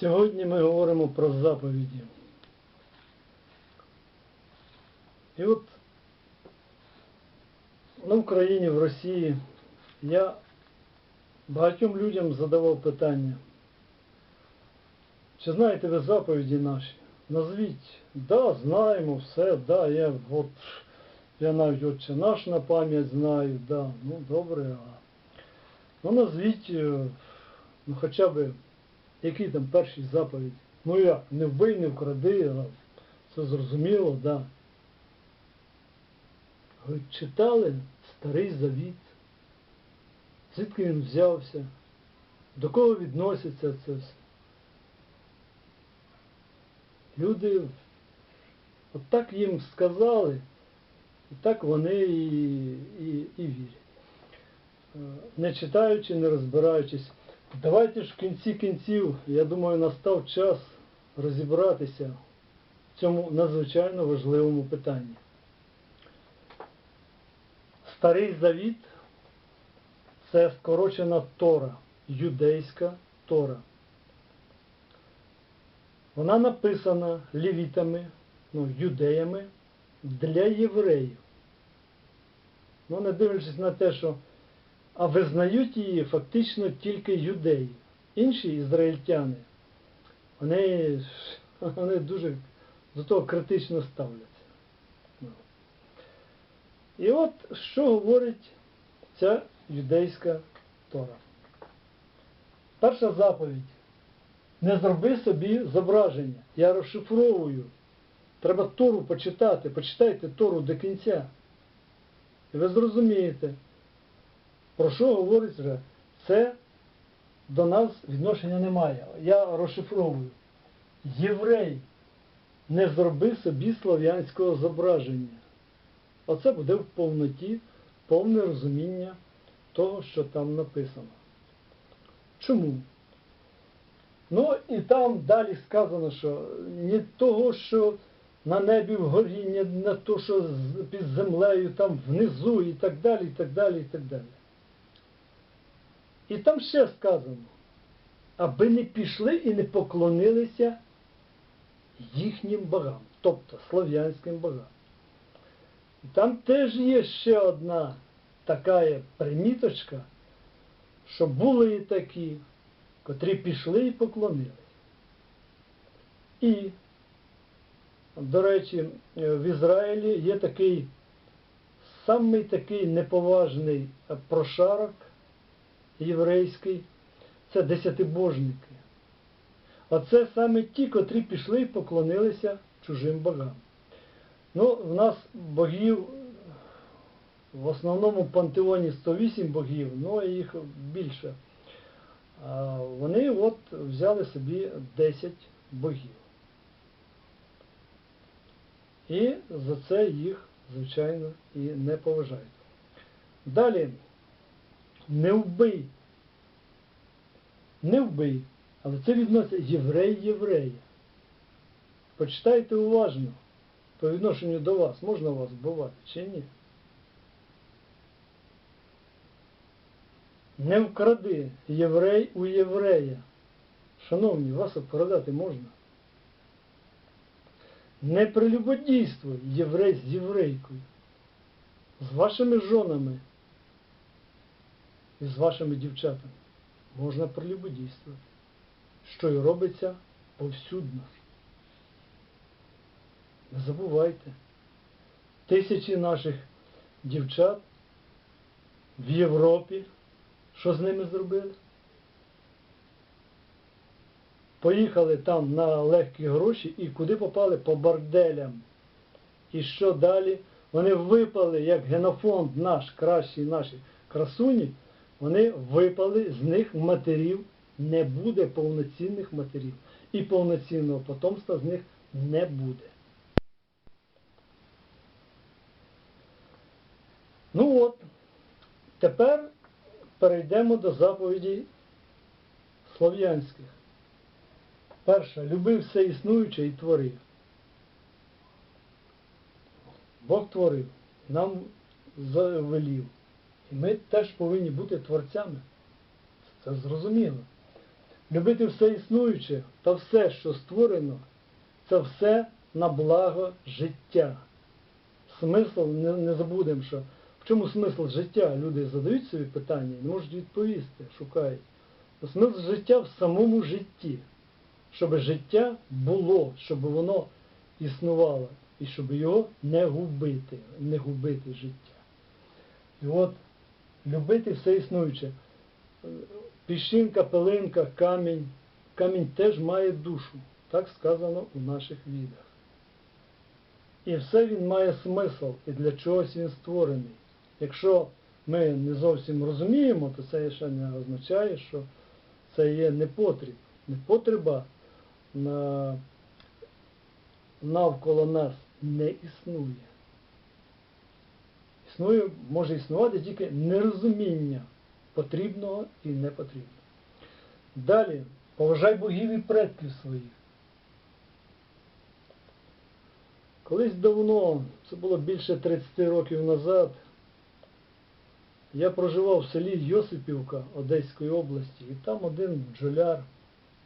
Сьогодні ми говоримо про заповіді. І от на Україні, в Росії я багатьом людям задавав питання. Чи знаєте ви заповіді наші? Назвіть. Да, знаємо все, да, я от я навіть отче наш на пам'ять знаю, да, ну добре, а ну назвіть, е, ну хоча б які там перші заповіді. Ну як, не вбий, не вкради, це зрозуміло, да. Ви читали Старий Завіт? Звідки він взявся? До кого відноситься це все? Люди от так їм сказали, і так вони і, і, і вірять. Е, Не читаючи, не розбираючись. Давайте ж в кінці кінців, я думаю, настав час розібратися в цьому надзвичайно важливому питанні. Старий Завіт це скорочена Тора, юдейська Тора. Вона написана лівітами, ну, юдеями для євреїв. Ну, не дивлячись на те, що а визнають її фактично тільки юдеї. Інші ізраїльтяни, вони, вони дуже до того критично ставляться. Ну. І от що говорить ця юдейська Тора. Перша заповідь. Не зроби собі зображення. Я розшифровую. Треба Тору почитати. Почитайте Тору до кінця. І ви зрозумієте, про що говорить вже. Це до нас відношення немає. Я розшифровую. Єврей, не зроби собі слов'янського зображення. Оце буде в повноті повне розуміння того, що там написано. Чому? Ну і там далі сказано, що не того, що на небі вгорі, не на то, що під землею, там внизу і так далі, і так далі, і так далі. І там ще сказано, аби не пішли і не поклонилися їхнім богам, тобто слов'янським богам. І там теж є ще одна така приміточка, що були і такі, котрі пішли і поклонились. І, до речі, в Ізраїлі є такий самий такий неповажний прошарок єврейський, це десятибожники. Оце саме ті, котрі пішли і поклонилися чужим богам. Ну, в нас богів в основному пантеоні 108 богів, ну їх більше. Вони от взяли собі 10 богів. І за це їх, звичайно, і не поважають. Далі, не вбий. Не вбий. Але це відноситься єврей єврея. Почитайте уважно по відношенню до вас. Можна вас вбивати чи ні? Не вкради єврей у єврея. Шановні, вас обкрадати можна. Не прелюбодійствуй єврей з єврейкою, з вашими жонами і з вашими дівчатами. Можна прелюбодійствувати, що і робиться повсюдно. Не забувайте, тисячі наших дівчат в Європі, що з ними зробили? Поїхали там на легкі гроші і куди попали? По борделям. І що далі? Вони випали, як генофонд наш, кращий наші красуні, вони випали, з них матерів не буде повноцінних матерів. І повноцінного потомства з них не буде. Ну от, тепер перейдемо до заповідей слов'янських. Перша, люби все існуюче і творив. Бог творив, нам завелів. Ми теж повинні бути творцями. Це зрозуміло. любити все існуюче та все, що створено, це все на благо життя. Смисл, не, не забудемо, що в чому смисл життя? Люди задають собі питання і не можуть відповісти, шукають. Смисл життя в самому житті. Щоб життя було, щоб воно існувало, і щоб його не губити, не губити життя. І от любити все існуюче. Піщинка, пилинка, камінь. Камінь теж має душу. Так сказано у наших відах. І все він має смисл, і для чогось він створений. Якщо ми не зовсім розуміємо, то це ще не означає, що це є непотріб. Непотреба на, навколо нас не існує. Існує, може існувати тільки нерозуміння потрібного і непотрібного. Далі, поважай богів і предків своїх. Колись давно, це було більше 30 років назад, я проживав в селі Йосипівка Одеської області, і там один бджоляр,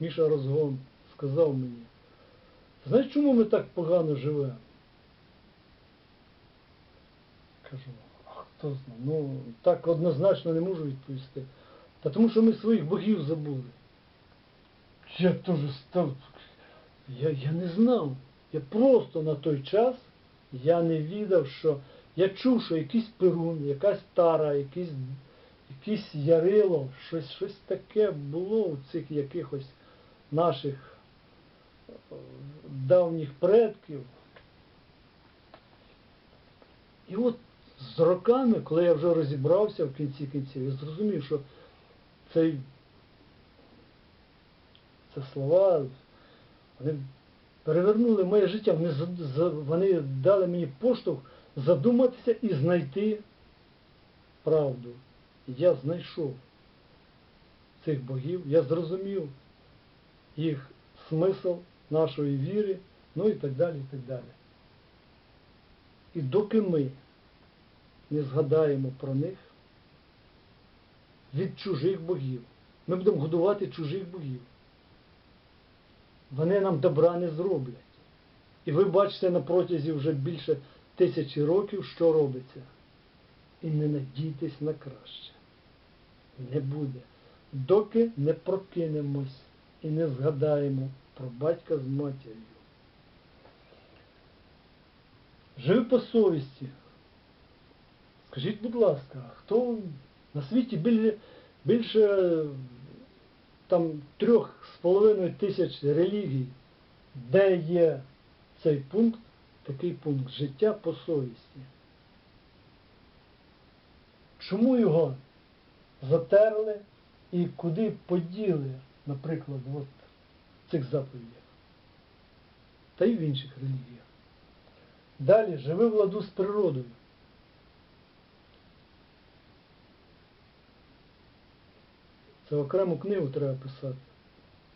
Міша Розгон, сказав мені, знаєш, чому ми так погано живемо? Кажу, а хто знає? Ну, так однозначно не можу відповісти. Та тому що ми своїх богів забули. Я теж став. Я, я не знав. Я просто на той час я не відав, що я чув, що якийсь перун, якась тара, якийсь, якийсь ярило, щось, щось таке було у цих якихось наших е, давніх предків. І от з роками, коли я вже розібрався в кінці кінців, я зрозумів, що цей, це слова, вони перевернули моє життя, вони, вони дали мені поштовх задуматися і знайти правду. Я знайшов цих богів, я зрозумів їх смисл нашої віри, ну і так далі, і так далі. І доки ми не згадаємо про них від чужих богів, ми будемо годувати чужих богів. Вони нам добра не зроблять. І ви бачите на протязі вже більше тисячі років, що робиться. І не надійтесь на краще. Не буде. Доки не прокинемось і не згадаємо про батька з матір'ю. Живи по совісті. Скажіть, будь ласка, хто на світі більше, більше там трьох з половиною тисяч релігій, де є цей пункт, такий пункт життя по совісті? Чому його затерли і куди поділи, наприклад, от в цих заповідях? Та й в інших релігіях. Далі живи в ладу з природою. Це окрему книгу треба писати.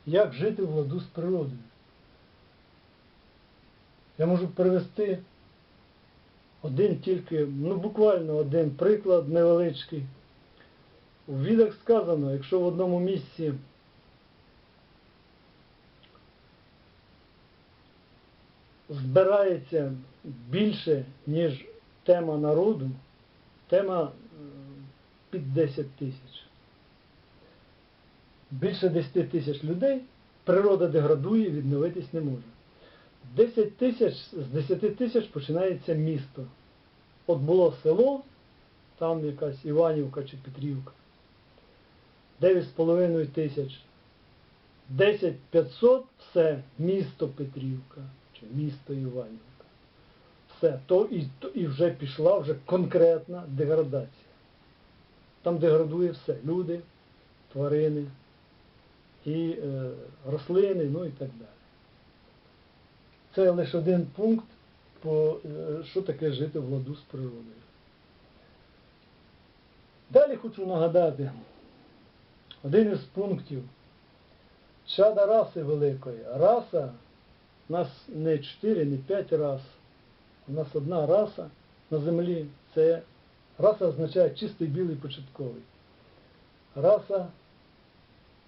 Як жити в ладу з природою. Я можу привести один тільки, ну буквально один приклад невеличкий. У відах сказано, якщо в одному місці збирається більше, ніж тема народу, тема під 10 тисяч. Більше 10 тисяч людей природа деградує, відновитись не може. 10 тисяч, з 10 тисяч починається місто. От було село, там якась Іванівка чи Петрівка. 9,5 тисяч. 10 500 все, місто Петрівка чи місто Іванівка. Все, то і, то і вже пішла вже конкретна деградація. Там деградує все. Люди, тварини і е, рослини, ну і так далі. Це лише один пункт, по, е, що таке жити в ладу з природою. Далі хочу нагадати один із пунктів чада раси великої. Раса у нас не 4, не 5 рас. У нас одна раса на землі. Це раса означає чистий білий початковий. Раса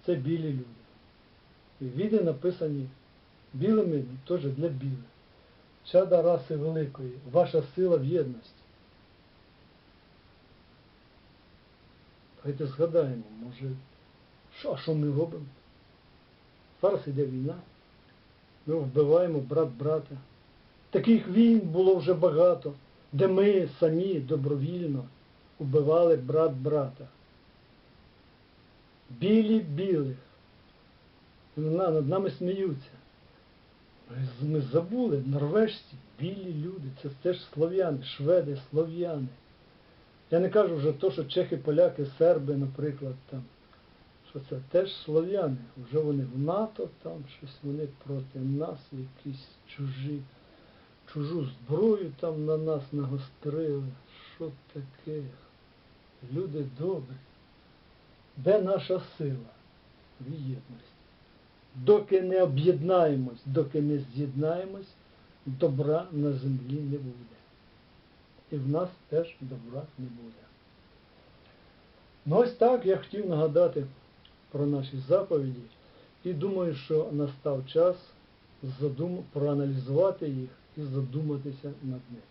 це білі люди. І віди написані білими, теж для білих. Чада раси великої, ваша сила в єдності. Давайте згадаємо, може, що, що ми робимо? Зараз йде війна. Ми вбиваємо брат брата. Таких війн було вже багато, де ми самі добровільно вбивали брат брата. Білі білих. Над нами сміються. Ми забули, норвежці, білі люди, це теж слов'яни, шведи, слов'яни. Я не кажу вже то, що чехи, поляки, серби, наприклад, там, що це теж слов'яни. Вже вони в НАТО, там щось вони проти нас, якісь чужі, чужу зброю там на нас нагострили. Що таке? Люди добрі. Де наша сила? В єдності. Доки не об'єднаємось, доки не з'єднаємось, добра на землі не буде. І в нас теж добра не буде. Ну ось так я хотів нагадати про наші заповіді і думаю, що настав час задум... проаналізувати їх і задуматися над ними.